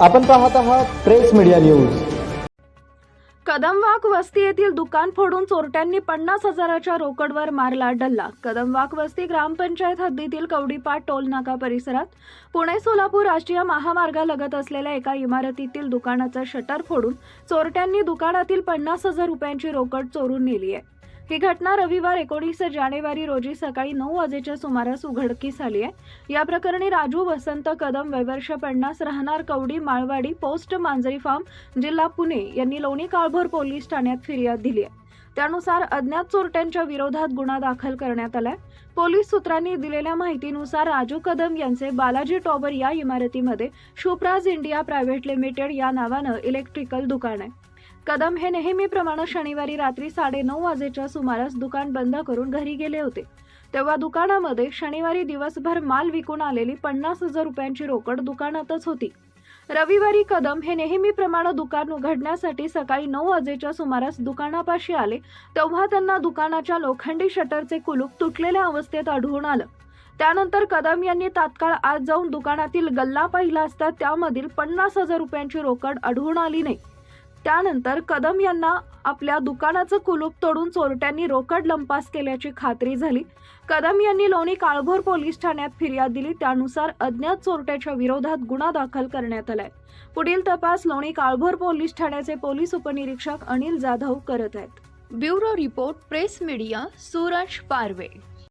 आपण पाहत आहात प्रेस मीडिया न्यूज. कदमवाक वस्ती येथील दुकान फोडून चोरट्यांनी पन्नास हजाराच्या रोकडवर मारला डल्ला. कदमवाक वस्ती ग्रामपंचायत हद्दीतील कवडीपाट टोल नाका परिसरात पुणे सोलापूर राष्ट्रीय महामार्गालगत असलेल्या एका इमारतीतील दुकानाचं शटर फोडून चोरट्यांनी दुकानातील पन्नास हजार रुपयांची रोकड चोरून नेली आहे. ही घटना रविवार एकोणीस जानेवारी रोजी सकाळी नऊ वाजेच्या सुमारास उघडकीस आली आहे. या प्रकरणी राजू वसंत कदम वैवर्ष पन्नास राहणार कवडी माळवाडी पोस्ट मांजरी फार्म जिल्हा पुणे यांनी लोणी काळभोर पोलीस ठाण्यात फिर्याद दिली आहे. त्यानुसार अज्ञात चोरट्यांच्या विरोधात गुन्हा दाखल करण्यात आलाय. पोलीस सूत्रांनी दिलेल्या माहितीनुसार राजू कदम यांचे बालाजी टॉवर या इमारतीमध्ये शुप्राज इंडिया प्रायव्हेट लिमिटेड या नावानं इलेक्ट्रिकल दुकान आहे. कदम हे नेहमीप्रमाणे शनिवारी रात्री साडेनऊ वाजेच्या सुमारास दुकान बंद करून घरी गेले होते. तेव्हा दुकानामध्ये शनिवारी दिवसभर माल विकून आलेली पन्नास हजार रुपयांची रोकड दुकानातच होती. रविवारी कदम हे नेहमीप्रमाणे दुकान उघडण्यासाठी सकाळी नऊ वाजेच्या सुमारास दुकानापाशी आले तेव्हा त्यांना दुकानाच्या लोखंडी शटरचे कुलूप तुटलेल्या अवस्थेत आढळून आलं. त्यानंतर कदम यांनी तात्काळ आज जाऊन दुकानातील गल्ला पाहिला असता त्यामधील पन्नास हजार रुपयांची रोकड आढळून आली नाही. त्यानंतर कदम यांना आपल्या दुकानाचं कुलूप तोडून चोरट्यांनी रोकड लंपास केल्याची खात्री झाली. कदम यांनी लोणी काळभोर पोलीस ठाण्यात फिर्याद दिली. त्यानुसार अज्ञात चोरट्याच्या विरोधात गुन्हा दाखल करण्यात आलाय. पुढील तपास लोणी काळभोर पोलीस ठाण्याचे पोलीस उपनिरीक्षक अनिल जाधव करत आहेत. Bureau report press media Suraj Parve.